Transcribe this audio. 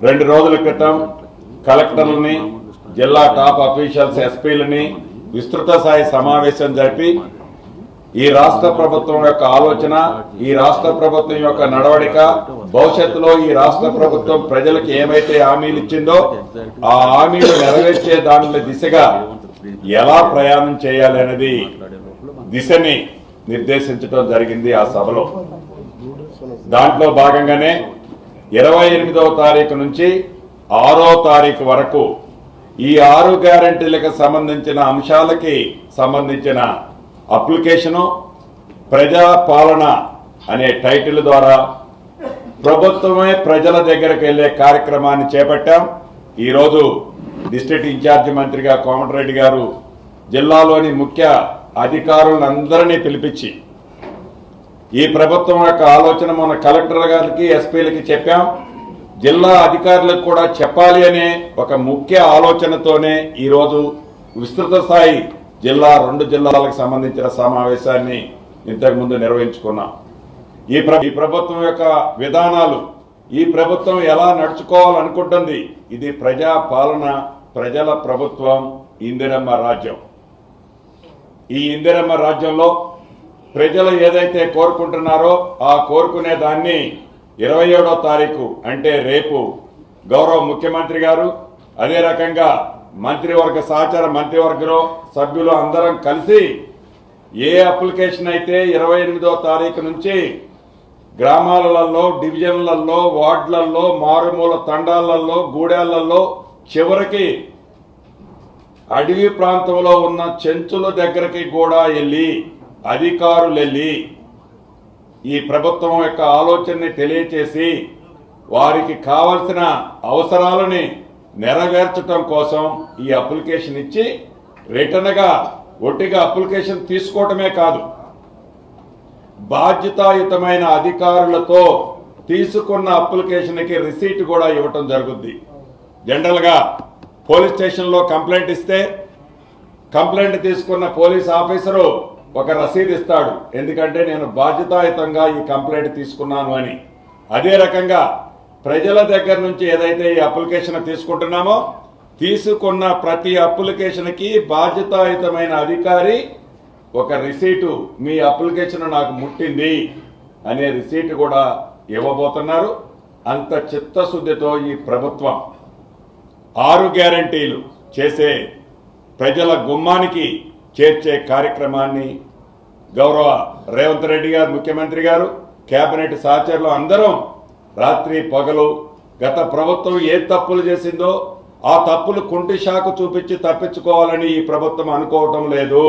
రెండు రోజుల క్రితం కలెక్టర్లని జిల్లా టాప్ అఫీషియల్స్ ఎస్పీలని విస్తృత స్థాయి సమావేశం జరిపి ఈ రాష్ట్ర ప్రభుత్వం యొక్క ఆలోచన ఈ రాష్ట్ర ప్రభుత్వం యొక్క నడవడిక భవిష్యత్తులో ఈ రాష్ట్ర ప్రభుత్వం ప్రజలకు ఏమైతే హామీలు ఇచ్చిందో ఆ హామీలు నెరవేర్చే దానిల దిశగా ఎలా ప్రయాణం చేయాలి అనేది దిశని నిర్దేశించడం జరిగింది ఆ సభలో. దాంట్లో భాగంగానే ఇరవై ఎనిమిదవ తారీఖు నుంచి ఆరో తారీఖు వరకు ఈ ఆరు గ్యారంటీలకు సంబంధించిన అంశాలకి సంబంధించిన అప్లికేషను ప్రజా పాలన అనే టైటిల్ ద్వారా ప్రభుత్వమే ప్రజల దగ్గరకు వెళ్ళే కార్యక్రమాన్ని చేపట్టాం. ఈరోజు డిస్ట్రిక్ట్ ఇన్ఛార్జి మంత్రిగా కోమటిరెడ్డి గారు జిల్లాలోని ముఖ్య అధికారులందరినీ పిలిపించి ఈ ప్రభుత్వం యొక్క ఆలోచన మన కలెక్టర్ గారికి ఎస్పీలకి చెప్పాం. జిల్లా అధికారులకు కూడా చెప్పాలి అనే ఒక ముఖ్య ఆలోచనతోనే ఈరోజు విస్తృత స్థాయి జిల్లా రెండు జిల్లాలకు సంబంధించిన సమావేశాన్ని ఇంతకు ముందు నిర్వహించుకున్నాం. ఈ ప్ర- ఈ ప్రభుత్వం యొక్క విధానాలు ఈ ప్రభుత్వం ఎలా నడుచుకోవాలనుకుంటుంది ఇది ప్రజా పాలన ప్రజల ప్రభుత్వం ఇందిరమ్మ రాజ్యం. ఈ ఇందిరమ్మ రాజ్యంలో ప్రజలు ఏదైతే కోరుకుంటున్నారో ఆ కోరుకునే దాన్ని ఇరవై ఏడో తారీఖు అంటే రేపు గౌరవ ముఖ్యమంత్రి గారు అదే రకంగా మంత్రివర్గ సహచార మంత్రివర్గంలో సభ్యులు అందరం కలిసి ఏ అప్లికేషన్ అయితే ఇరవై ఎనిమిదో తారీఖు నుంచి గ్రామాలలో డివిజన్లలో వార్డులలో మారుమూల తండాలలో గూడాలలో చివరికి అడవి ప్రాంతంలో ఉన్న చెంచుల దగ్గరికి కూడా వెళ్ళి అధికారులు వెళ్ళి ఈ ప్రభుత్వం యొక్క ఆలోచనని తెలియచేసి వారికి కావలసిన అవసరాలని నెరవేర్చడం కోసం ఈ అప్లికేషన్ ఇచ్చి రిటర్న్గా ఒట్టిగా అప్లికేషన్ తీసుకోవటమే కాదు బాధ్యతాయుతమైన అధికారులతో తీసుకున్న అప్లికేషన్కి రిసీట్ కూడా ఇవ్వటం జరుగుద్ది. జనరల్గా పోలీస్ స్టేషన్లో కంప్లైంట్ ఇస్తే కంప్లైంట్ తీసుకున్న పోలీస్ ఆఫీసరు ఒక రసీదు ఇస్తాడు. ఎందుకంటే నేను బాధ్యతాయుతంగా ఈ కంప్లైంట్ తీసుకున్నాను అని. అదే రకంగా ప్రజల దగ్గర నుంచి ఏదైతే ఈ అప్లికేషన్ తీసుకుంటున్నామో తీసుకున్న ప్రతి అప్లికేషన్కి బాధ్యతాయుతమైన అధికారి ఒక రిసీటు మీ అప్లికేషన్ నాకు ముట్టింది అనే రిసీట్ కూడా ఇవ్వబోతున్నారు. అంత చిత్తశుద్ధితో ఈ ప్రభుత్వం ఆరు గ్యారంటీలు చేసే ప్రజల గుమ్మానికి చేర్చే కార్యక్రమాన్ని గౌరవ రేవంత్ రెడ్డి గారు ముఖ్యమంత్రి గారు కేబినెట్ సహచరులు అందరం రాత్రి పగలు గత ప్రభుత్వం ఏ తప్పులు చేసిందో ఆ తప్పులు కుంటి చూపించి తప్పించుకోవాలని ఈ ప్రభుత్వం అనుకోవటం లేదు.